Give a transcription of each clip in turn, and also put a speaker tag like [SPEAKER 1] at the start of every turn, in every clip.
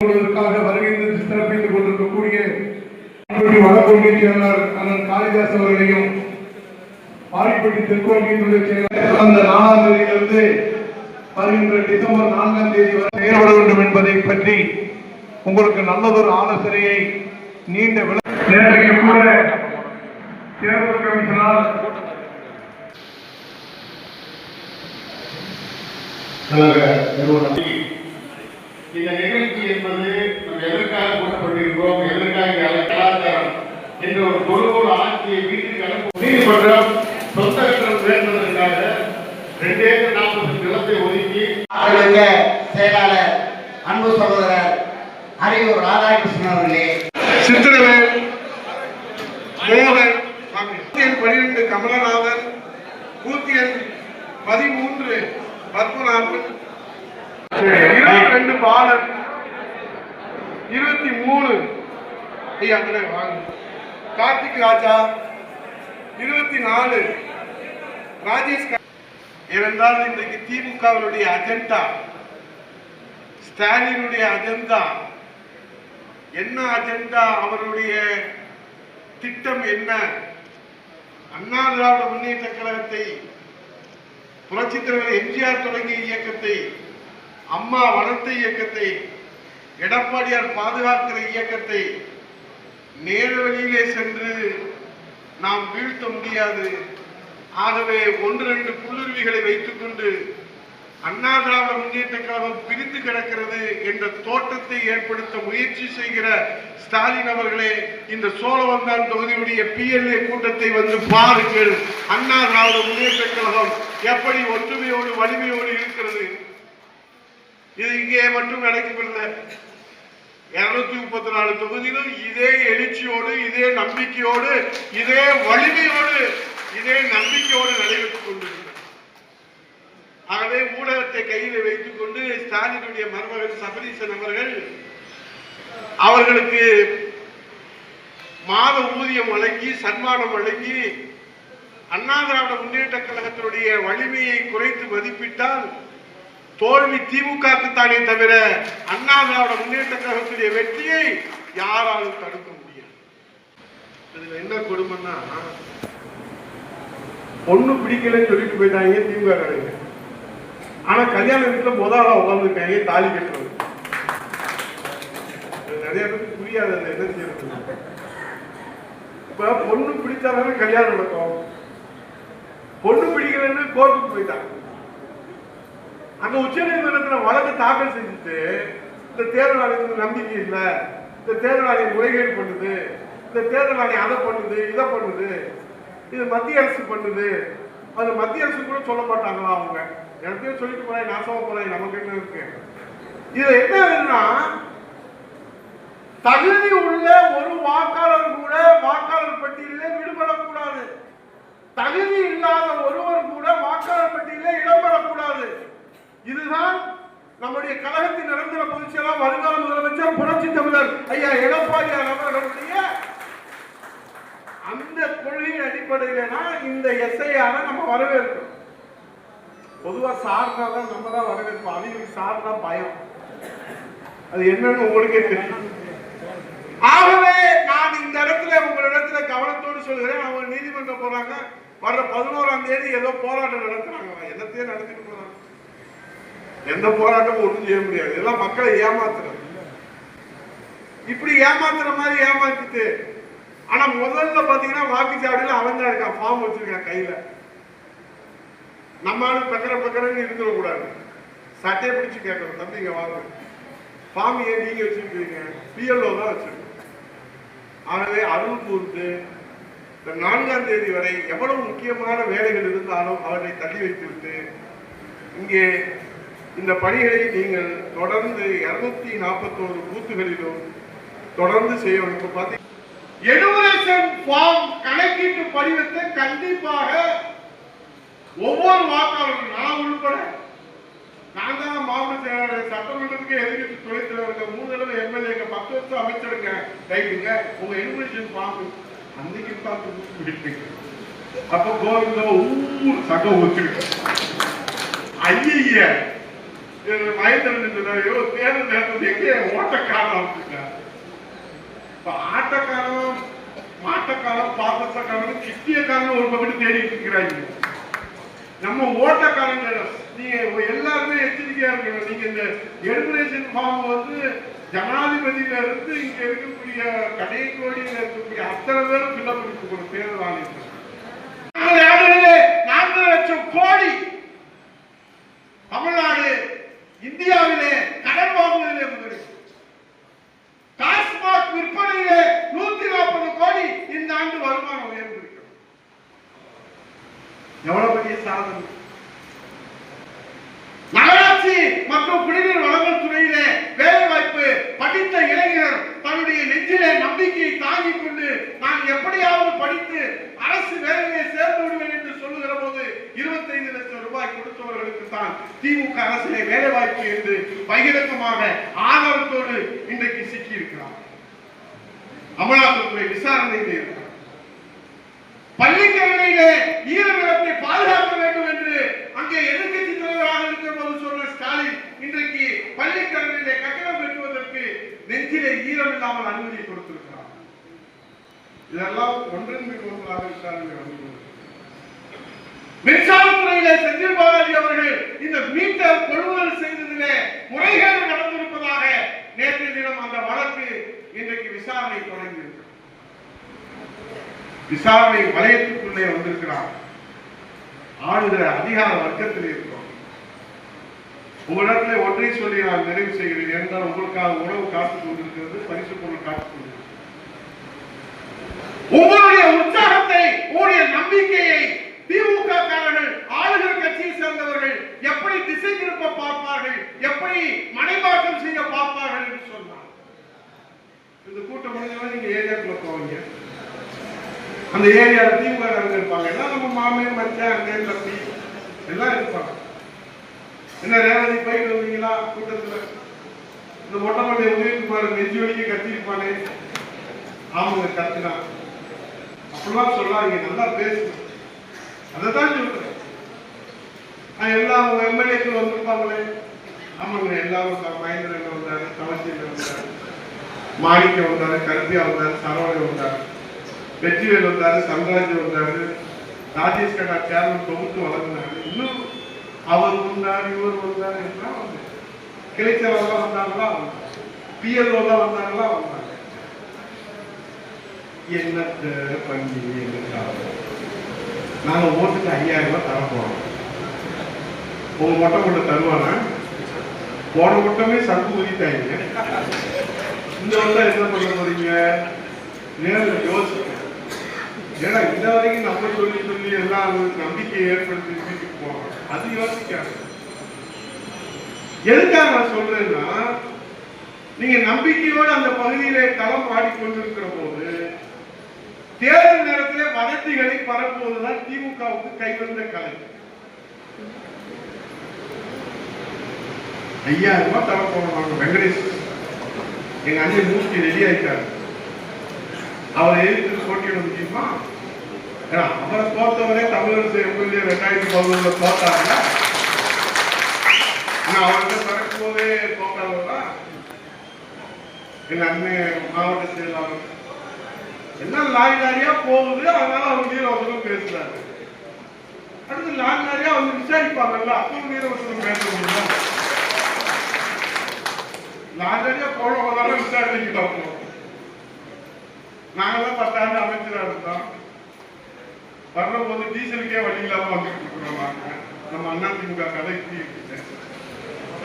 [SPEAKER 1] கொள்வதற்காக வருகின்ற சிறப்பித்துக் கொண்டிருக்கக்கூடிய வடகொள்கை செயலாளர் அண்ணன் காளிதாஸ் அவர்களையும் பாரிப்பட்டி தெற்கோங்கியுடைய செயலாளர் அந்த நாலாம் தேதியிலிருந்து வருகின்ற டிசம்பர் நான்காம் தேதி வரை செயல்பட வேண்டும் என்பதை பற்றி உங்களுக்கு நல்லதொரு ஆலோசனையை நீண்ட விள- நேற்றைக்கு கூட தேர்தல் கமிஷனால் கழக நிறுவனம்
[SPEAKER 2] இந்த நிகழ்ச்சி என்பது நம்ம எதற்காக கூட்டப்பட்டிருக்கிறோம் எதற்காக கலாச்சாரம் என்ற ஒரு பொருளோடு ஆட்சியை வீட்டுக்கு அனுப்ப நீதிமன்றம் சொந்த கட்டம் வேண்டுவதற்காக ரெண்டு ஏக்கர் நாற்பது நிலத்தை ஒதுக்கி
[SPEAKER 3] செயலாளர் அன்பு சகோதரர் அரியூர் ராதாகிருஷ்ணன் அவர்களே.
[SPEAKER 1] சித்திரவேல் மோகன் பனிரெண்டு கமலநாதன் பூத்தி எண் பதிமூன்று பத்மநாபன். ரெண்டு பாலர் இருபத்தி மூணு. ஐயா அங்கே வாங்க. கார்த்திக் ராஜா இருபத்தி நாலு. ராஜேஷ் கா- ஏனென்றால் இன்றைக்கு திமுகவினுடைய அஜெண்டா ஸ்டாலினுடைய அஜெண்டா என்ன அஜெண்டா அவருடைய திட்டம் என்ன? அண்ணா திராவிட முன்னேற்ற கழகத்தை புரட்சித் தலைவர் எம்ஜிஆர் தொடங்கிய இயக்கத்தை அம்மா வளர்த்த இயக்கத்தை எடப்பாடியார் பாதுகாக்கிற இயக்கத்தை நேர வழியிலே சென்று நாம் வீழ்த்த முடியாது. ஆகவே ஒன்று ரெண்டு புல்லுருவிகளை வைத்துக்கொண்டு அண்ணா திராவிட முன்னேற்ற கழகம் பிரிந்து கிடக்கிறது என்ற தோற்றத்தை ஏற்படுத்த முயற்சி செய்கிற ஸ்டாலின் அவர்களே இந்த சோழவந்தான் தொகுதியுடைய பிஎல்ஏ கூட்டத்தை வந்து பாருங்கள். அண்ணா திராவிட முன்னேற்ற கழகம் எப்படி ஒற்றுமையோடு வலிமையோடு இருக்கிறது? இது இங்கே மட்டும் நடக்கவில்லை. இருநூத்தி முப்பத்தி நாலு தொகுதியிலும் இதே எழுச்சியோடு இதே நம்பிக்கையோடு இதே வலிமையோடு இதே நம்பிக்கையோடு நடைபெற்றுக் கொண்டிருக்கிறது. ஆகவே ஊடகத்தை கையில் வைத்துக் கொண்டு ஸ்டாலினுடைய மருமகன் சபரீசன் அவர்கள் அவர்களுக்கு மாத ஊதியம் வழங்கி சன்மானம் வழங்கி அண்ணா திராவிட முன்னேற்ற கழகத்தினுடைய வலிமையை குறைத்து மதிப்பிட்டால் தோல்வி திமுகக்கு தானே தவிர அண்ணா திராவிட முன்னேற்ற கழகத்துடைய வெற்றியை யாராலும் தடுக்க முடியாது. இதுல என்ன கொடுமைன்னா பொண்ணு பிடிக்கலன்னு சொல்லிட்டு போயிட்டாங்க திமுக காரங்க. ஆனா கல்யாண வீட்டுல ஆளா உட்காந்துருக்காங்க தாலி கட்டுறது. நிறைய பேருக்கு புரியாது அந்த என்ன செய்யறது இப்ப பொண்ணு பிடிச்சாதானே கல்யாணம் நடக்கும். பொண்ணு பிடிக்கலன்னு கோர்ட்டுக்கு போயிட்டாங்க. அங்க உச்ச நீதிமன்றத்தில் வழக்கு தாக்கல் செஞ்சுட்டு இந்த தேர்தல் ஆணையத்துக்கு நம்பிக்கை இல்லை. இந்த தேர்தல் ஆணையம் முறைகேடு பண்ணுது. இந்த தேர்தல் ஆணையம் அதை பண்ணுது இதை பண்ணுது. இது மத்திய அரசு பண்ணுது. அது மத்திய அரசு கூட சொல்ல மாட்டாங்களா அவங்க? எனத்தையும் சொல்லிட்டு போறேன் நாசமா போறேன் நமக்கு என்ன இருக்கு. இது என்ன ஆகுதுன்னா தகுதி உள்ள ஒரு வாக்காளர் கூட வாக்காளர் பட்டியலிலே விடுபடக்கூடாது. தகுதி இல்லாத ஒருவர் கூட வாக்காளர் பட்டியலிலே இடம்பெறக்கூடாது இதுதான் நம்முடைய கழகத்தின் நிரந்தர பொதுச் வருங்கால முதலமைச்சர் புரட்சி தமிழர் ஐயா எடப்பாடியார் அவர்களுடைய அந்த கொள்கையின் அடிப்படையில தான் இந்த எஸ்ஐஆரை நம்ம வரவேற்கிறோம். பொதுவா சார்னா தான் நம்ம தான் வரவேற்போம். அவங்களுக்கு சார்னா பயம். அது என்னன்னு உங்களுக்கே தெரியும். ஆகவே நான் இந்த இடத்துல உங்களிடத்துல கவனத்தோடு சொல்கிறேன். அவங்க நீதிமன்றம் போறாங்க. வர்ற பதினோராம் தேதி ஏதோ போராட்டம் நடத்துறாங்க. என்னத்தையும் நடத்திட்டு போறாங்க. எந்த போராட்டமும் ஒன்றும் செய்ய முடியாது. இதெல்லாம் மக்களை ஏமாத்துறது. இப்படி ஏமாத்துற மாதிரி ஏமாத்திட்டு ஆனா முதல்ல பாத்தீங்கன்னா வாக்குச்சாவடியில் அவன் தான் இருக்கான் ஃபார்ம் வச்சிருக்கான் கையில. நம்ம ஆளு பக்கர பக்கரன்னு இருந்துட கூடாது சட்டையை பிடிச்சு கேட்கணும். தம்பிங்க வாங்க. ஃபார்ம் ஏன் நீங்க வச்சிருக்கீங்க? பிஎல்ஓ தான் வச்சிருக்கோம். ஆகவே அருள் கூர்ந்து இந்த நான்காம் தேதி வரை எவ்வளவு முக்கியமான வேலைகள் இருந்தாலும் அவற்றை தள்ளி வைத்துவிட்டு இங்கே இந்த பணிகளை நீங்கள் தொடர்ந்து இருநூத்தி நாற்பத்தோரு பூத்துகளிலும் தொடர்ந்து செய்ய வேண்டும் பார்த்தீங்க எனுமரேஷன் ஃபார்ம் கணக்கீட்டு படிவத்தை கண்டிப்பாக ஒவ்வொரு வாக்காளரும் நான் உள்பட நான் தான் மாவட்ட செயலாளர் சட்டமன்றத்துக்கு எதிர்கட்சி துணைத் தலைவருங்க மூணு தடவை எம்எல்ஏங்க பத்து வருஷம் அமைச்சருங்க ரைட்டுங்க உங்க எனுமரேஷன் ஃபார்ம் அன்னைக்கு பார்த்து விட்டுங்க அப்ப கோவிந்தோ ஊர் சட்டம் வச்சிருக்க ஐய மகேந்திரன் சொன்னாரு தேர்தல் நேரத்தில் எங்கே ஓட்டக்காரன் அப்படின்னா இப்ப ஆட்டக்காரன் மாட்டக்காரன் பாசத்தக்காரன் கிட்டியக்காரன் ஒரு பக்கத்து தேடிட்டு இருக்கிறாங்க. நம்ம ஓட்டக்காரங்க நீங்க எல்லாருமே எச்சரிக்கையா இருக்கணும். நீங்க இந்த எலிமினேஷன் ஃபார்ம் வந்து ஜனாதிபதியில இருந்து இங்க இருக்கக்கூடிய கடைக்கோடியில இருக்கக்கூடிய அத்தனை பேரும் ஃபில்அப் பண்ணி தேர்தல் ஆணையம் நாங்கள் நான்கு லட்சம் கோடி இந்தியாவிலே கடன் வாங்குவதிலே முதலீடு. டாஸ்மாக் விற்பனையிலே நூத்தி நாற்பது கோடி இந்த ஆண்டு வருமானம் உயர்ந்திருக்கிறது. எவ்வளவு பெரிய சாதனை? நகராட்சி மற்றும் குடிநீர் வழங்கல் துறையிலே வேலை வாய்ப்பு படித்த இளைஞர் தன்னுடைய நெஞ்சிலே நம்பிக்கையை தாங்கிக் கொண்டு நான் எப்படியாவது படித்து அரசு வேலையை சேர்ந்து விடுவேன் என்று சொல்லுகிற ரூபாய் கொடுத்தவர்களுக்கு தான் திமுக அரசிலே வேலை வாய்ப்பு என்று பகிரங்கமாக ஆதாரத்தோடு இன்றைக்கு சிக்கி இருக்கிறார் அமலாக்கத்துறை விசாரணையில் இருக்கிறார் பள்ளிக்கரணையிலே ஈரநிலத்தை பாதுகாக்க வேண்டும் என்று அங்கே எதிர்கட்சி தலைவராக இருக்கிற போது சொன்ன ஸ்டாலின் இன்றைக்கு பள்ளிக்கரணையிலே கட்டணம் வெட்டுவதற்கு நெஞ்சிலே ஈரம் இல்லாமல் அனுமதி கொடுத்திருக்கிறார். இதெல்லாம் ஒன்றின் மிக ஒன்றாக விசாரணை வந்து கொண்டிருக்கிறது. செந்தில் பாலாஜி அவர்கள் இந்த மீட்டர் கொள்முதல் செய்ததிலே முறைகேடு நடந்திருப்பதாக நேற்றைய தினம் அந்த வழக்கு இன்றைக்கு விசாரணை தொடங்கியிருக்கிறது விசாரணை வலயத்துக்குள்ளே வந்திருக்கிறார். ஆளுகிற அதிகார வர்க்கத்தில் இருக்கிறோம். உங்களிடத்தில் ஒன்றை சொல்லி நான் நிறைவு செய்கிறேன். என்றால் உங்களுக்காக உணவு காத்துக் கொண்டிருக்கிறது பரிசு பொருள் காத்துக் கொண்டிருக்கிறது. உங்களுடைய உற்சாகத்தை உங்களுடைய நம்பிக்கையை திமுக காரர்கள் ஆளுகிற கட்சியை சேர்ந்தவர்கள் எப்படி திசை திருப்ப பார்ப்பார்கள் எப்படி மனைமாற்றம் செய்ய பார்ப்பார்கள் என்று சொன்னார். இந்த கூட்டம் முடிஞ்சவங்க நீங்க ஏரியாக்குள்ள போவீங்க. அந்த ஏரியால திமுக காரங்க இருப்பாங்க. எல்லாம் நம்ம மாமே மச்சான் அண்ணன் தம்பி எல்லாம் இருப்பாங்க. என்ன ரேவதி போயிட்டு வந்தீங்களா? கூட்டத்தில். இந்த மொட்டை மொட்டை உதயகுமார் நெஞ்சு வலிக்கு கத்திருப்பானே ஆமாங்க கத்தினா. அப்படிலாம் சொல்லாதீங்க நல்லா பேசுங்க. அதை தான் சொல்றேன். நான் எல்லா எம்எல்ஏக்கள் வந்திருப்பாங்களே? ஆமாங்க எல்லாரும் மகேந்திரன் வந்தாரு தவசியில் வந்தாரு மாணிக்க வந்தாரு கருப்பியா வந்தாரு சரவணன் வந்தாரு வெற்றிவேல் வந்தாரு சம்ராஜ் வந்தாரு ராஜேஷ் கண்ணா சேர்மன் தொகுத்து வழங்கினாரு. இன்னும் அவர் வந்தார் இவர் வந்தார் எல்லாம் வந்தார் கிளைச்சலாம் வந்தாங்களா? பிஎல்ஓ தான் வந்தாங்களா? வந்தாங்க. என்ன பண்ணி எங்களுக்காக நாங்க ஓட்டுக்கு ஐயாயிரம் ரூபாய் தர போறோம் உங்க மொட்டை கொண்டு தருவானா போன மொட்டமே சங்கு ஊதிட்டாங்க இந்த வருடம் என்ன பண்ண போறீங்க? நேரில் யோசிக்க ஏன்னா இந்த வரைக்கும் நம்ம சொல்லி சொல்லி எல்லாம் அவங்களுக்கு நம்பிக்கையை ஏற்படுத்தி வீட்டுக்கு போறோம். அது யோசிக்காது. எதுக்காக நான் சொல்றேன்னா நீங்க நம்பிக்கையோடு அந்த பகுதியில களம் ஆடிக்கொண்டிருக்கிற போது தேர்தல் சக்திகளை பரப்புவதுதான் திமுகவுக்கு கைவந்த கலை. ஐயாயிரம் ரூபாய் தர போனாங்க வெங்கடேஷ். எங்க அண்ணன் மூர்த்தி ரெடி ஆயிட்டாரு. அவரை எதிர்த்து போட்டியிட முடியுமா? ஏன்னா அவரை தோத்தவரே தமிழரசு எம்எல்ஏ ரெண்டாயிரத்தி பதினொன்றுல தோத்தாங்க ஆனா அவர்கிட்ட பறக்கும் போதே தோத்தாங்களா எங்க அண்ணன் மாவட்ட செயலாளர் எல்லாம் லாரி லாரியா போகுது அதனால அவங்க வீரவசனம் பேசுறாரு. அடுத்து லாரி லாரியா வந்து விசாரிப்பாங்கல்ல அப்போ வீரவசனம் பேச முடியும்? லாரி லாரியா போனவங்க விசாரணைக்கு பார்ப்போம் நாங்கெல்லாம் பத்தாண்டு அமைச்சரா இருந்தோம். வர்ற போது டீசலுக்கே வழி இல்லாம வந்துட்டு இருக்கிறோம் நம்ம அண்ணா திமுக கதை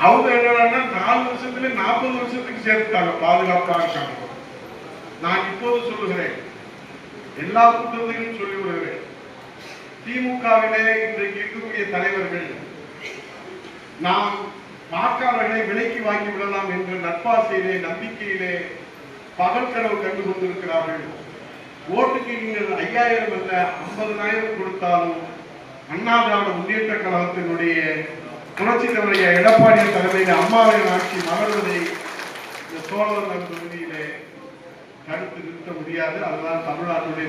[SPEAKER 1] அவங்க என்னன்னா நாலு வருஷத்துல நாற்பது வருஷத்துக்கு சேர்த்துட்டாங்க பாதுகாப்பாக இருக்காங்க நான் இப்போது சொல்லுகிறேன். எல்லா கூட்டத்திலும் சொல்லி விடுகிறேன். திமுகவிலே இன்றைக்கு இருக்கக்கூடிய தலைவர்கள் நாம் வாக்காளர்களை விலைக்கு வாங்கி விடலாம் என்ற நட்பாசையிலே நம்பிக்கையிலே பகல் கனவு கண்டு கொண்டிருக்கிறார்கள். ஓட்டுக்கு நீங்கள் ஐயாயிரம் அல்ல ஐம்பதனாயிரம் கொடுத்தாலும் அண்ணா திராவிட முன்னேற்ற கழகத்தினுடைய புரட்சி தலைவரைய எடப்பாடி தலைமையில் அம்மாவின் ஆட்சி மலர்வதை இந்த சோழவர்கள் தொகுதியிலே தடுத்து நிறுத்த முடியாது. அதுதான் தமிழ்நாட்டுடைய